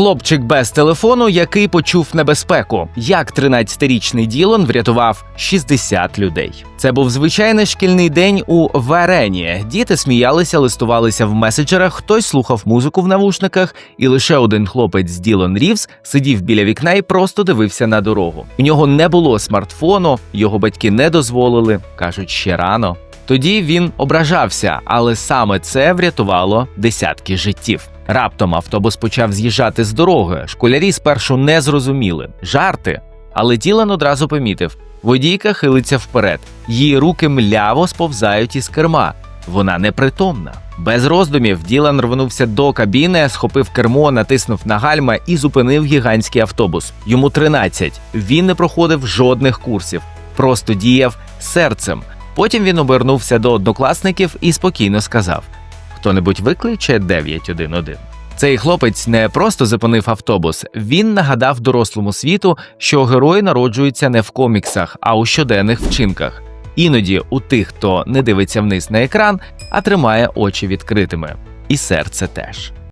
Хлопчик без телефону, який почув небезпеку. Як 13-річний Ділон врятував 60 людей. Це був звичайний шкільний день у Варені. Діти сміялися, листувалися в меседжерах, хтось слухав музику в навушниках, і лише один хлопець Ділон Рівс сидів біля вікна і просто дивився на дорогу. У нього не було смартфону, його батьки не дозволили, кажуть, ще рано. Тоді він ображався, але саме це врятувало десятки життів. Раптом автобус почав з'їжджати з дороги. Школярі спершу не зрозуміли жарти, але Ділан одразу помітив: водійка хилиться вперед, її руки мляво сповзають із керма. Вона непритомна. Без роздумів Ділан рвонувся до кабіни, схопив кермо, натиснув на гальма і зупинив гігантський автобус. Йому 13. Він не проходив жодних курсів, просто діяв серцем. Потім він обернувся до однокласників і спокійно сказав: Хто-небудь викличе 911? Цей хлопець не просто зупинив автобус, він нагадав дорослому світу, що герої народжуються не в коміксах, а у щоденних вчинках. Іноді у тих, хто не дивиться вниз на екран, а тримає очі відкритими, і серце теж.